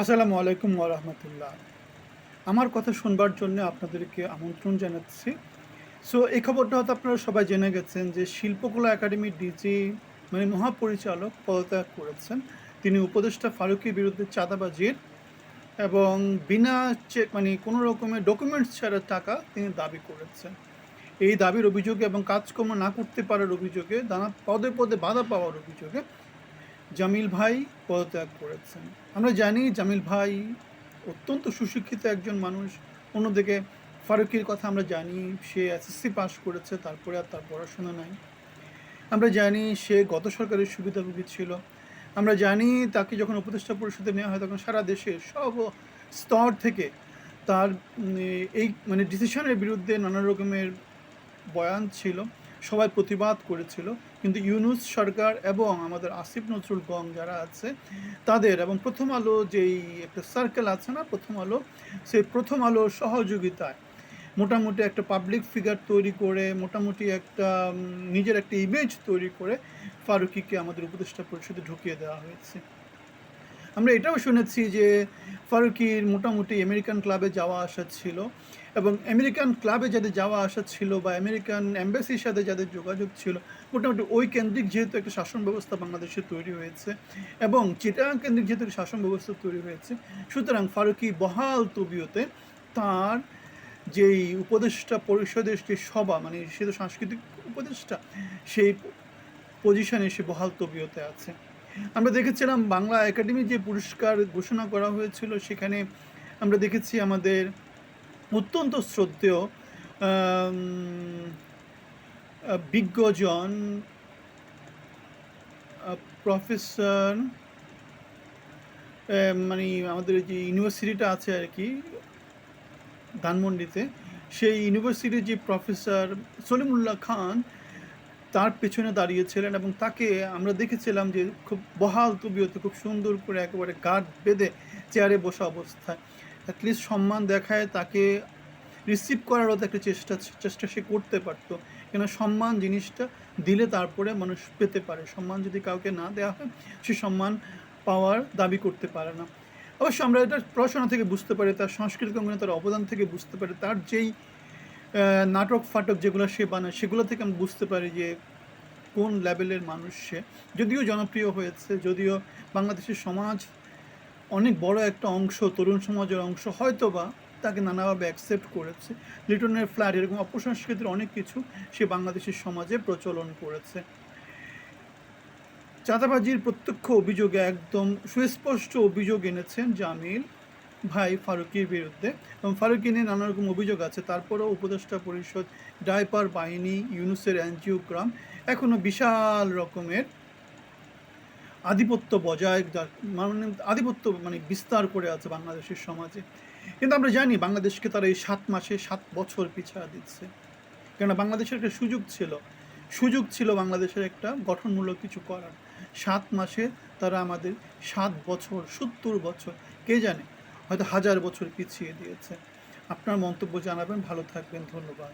আসসালামু আলাইকুম ওরহমতুল্লাহ আমার কথা শুনবার জন্য আপনাদেরকে আমন্ত্রণ জানাচ্ছি। সো এই খবরটা হয়তো আপনারা সবাই জেনে গেছেন যে শিল্পকলা একাডেমির ডিজি মানে মহাপরিচালক পদত্যাগ করেছেন। তিনি উপদেষ্টা ফারুকের বিরুদ্ধে চাঁদাবাজির এবং বিনা চেক মানে কোনো রকমের ডকুমেন্টস ছাড়া টাকা তিনি দাবি করেছেন। এই দাবির অভিযোগে এবং কাজকর্ম না করতে পারার অভিযোগে, নানা পদে পদে বাধা পাওয়ার অভিযোগে জামিল ভাই পদত্যাগ করেছেন। আমরা জানি জামিল ভাই অত্যন্ত সুশিক্ষিত একজন মানুষ। অন্যদিকে ফারুকির কথা আমরা জানি, সে এসএসসি পাস করেছে, তারপরে আর তার পড়াশোনা নাই। আমরা জানি সে গত সরকারের সুবিধাভোগী ছিল। আমরা জানি তাকে যখন উপদেষ্টা পরিষদে নেওয়া হয় তখন সারা দেশে সব স্তর থেকে তার এই মানে ডিসিশনের বিরুদ্ধে নানা রকমের বয়ান ছিল। সবাই প্রতিবাদ করেছিল। কিন্তু ইউনুস সরকার এবং আমাদের আসিফ নজরুল গং যারা আছে, তাদের এবং প্রথম আলো যেই একটা সার্কেল আছে না, প্রথম আলো, সেই প্রথম আলোর সহযোগিতায় মোটামুটি একটা পাবলিক ফিগার তৈরি করে, মোটামুটি একটা নিজের একটা ইমেজ তৈরি করে ফারুকিকে আমাদের উপদেষ্টা পরিষদে ঢুকিয়ে দেওয়া হয়েছে। আমরা এটাও শুনেছি যে ফারুকির মোটামুটি আমেরিকান ক্লাবে যাওয়া আসা ছিল। এবং আমেরিকান ক্লাবে যাদের যাওয়া আসা ছিল বা আমেরিকান অ্যাম্বাসির সাথে যাদের যোগাযোগ ছিল, মোটামুটি ওই কেন্দ্রিক যেহেতু একটা শাসন ব্যবস্থা বাংলাদেশে তৈরি হয়েছে এবং চিটাং কেন্দ্রিক যেহেতু শাসন ব্যবস্থা তৈরি হয়েছে, সুতরাং ফারুকি বহাল তবিয়তে তার যেই উপদেষ্টা পরিষদের যে সভা মানে সে তো সাংস্কৃতিক উপদেষ্টা, সেই পজিশনে সে বহাল তবিয়তে আছে। আমরা দেখেছিলাম বাংলা একাডেমি যে পুরস্কার ঘোষণা করা হয়েছিল, সেখানে আমরা দেখেছি আমাদের অত্যন্ত শ্রদ্ধেয় বিজ্ঞজন প্রফেসর মানে আমাদের যে ইউনিভার্সিটিটা আছে আর কি, ধানমন্ডিতে, সেই ইউনিভার্সিটির যে প্রফেসর সলিমুল্লাহ খান, তার পেছনে দাঁড়িয়েছিলেন এবং তাকে আমরা দেখেছিলাম যে খুব বহাল তবিয়তে, খুব সুন্দর করে একেবারে গার্ড বেঁধে চেয়ারে বসা অবস্থায়। অ্যাটলিস্ট সম্মান দেখায় তাকে রিসিভ করারও তো একটা চেষ্টা চেষ্টা সে করতে পারতো। কেন সম্মান জিনিসটা দিলে তারপরে মানুষ পেতে পারে। সম্মান যদি কাউকে না দেওয়া হয়, সে সম্মান পাওয়ার দাবি করতে পারে না। অবশ্য আমরা এটা পড়াশোনা থেকে বুঝতে পারি, তার সাংস্কৃতিক অঙ্গনে তার অবদান থেকে বুঝতে পারি, তার যেই নাটক ফাটক যেগুলো সে বানায়, সেগুলো থেকে আমি বুঝতে পারি যে কোন লেভেলের মানুষ সে। যদিও জনপ্রিয় হয়েছে, যদিও বাংলাদেশের সমাজ অনেক বড় একটা অংশ তরুণ সমাজের অংশ হয়তো বা তাকে নানাভাবে অ্যাকসেপ্ট করেছে। লিটনের ফ্ল্যাট এরকম অপসংস্কৃতির অনেক কিছু সে বাংলাদেশের সমাজে প্রচলন করেছে। চাঁদাবাজির প্রত্যক্ষ অভিযোগে একদম সুস্পষ্ট অভিযোগ এনেছেন জামিল ভাই ফারুকির বিরুদ্ধে এবং ফারুকি নিয়ে নানা রকম অভিযোগ আছে। তারপরেও উপদেষ্টা পরিষদ, ডাইপার বাহিনী, ইউনুসের এনজিওগ্রাম এখনও বিশাল রকমের আধিপত্য বজায় মানে আধিপত্য মানে বিস্তার করে আছে বাংলাদেশের সমাজে। কিন্তু আমরা জানি বাংলাদেশকে তারা এই সাত মাসে সাত বছর পিছায়া দিচ্ছে। কেননা বাংলাদেশের একটা সুযোগ ছিল। সুযোগ ছিল বাংলাদেশের একটা গঠনমূলক কিছু করার। সাত মাসে তারা আমাদের সাত বছর, সত্তর বছর, কে জানে? হয়তো হাজার বছর পিছিয়ে দিয়েছে। আপনার মন্তব্য জানাবেন। ভালো থাকবেন। ধন্যবাদ।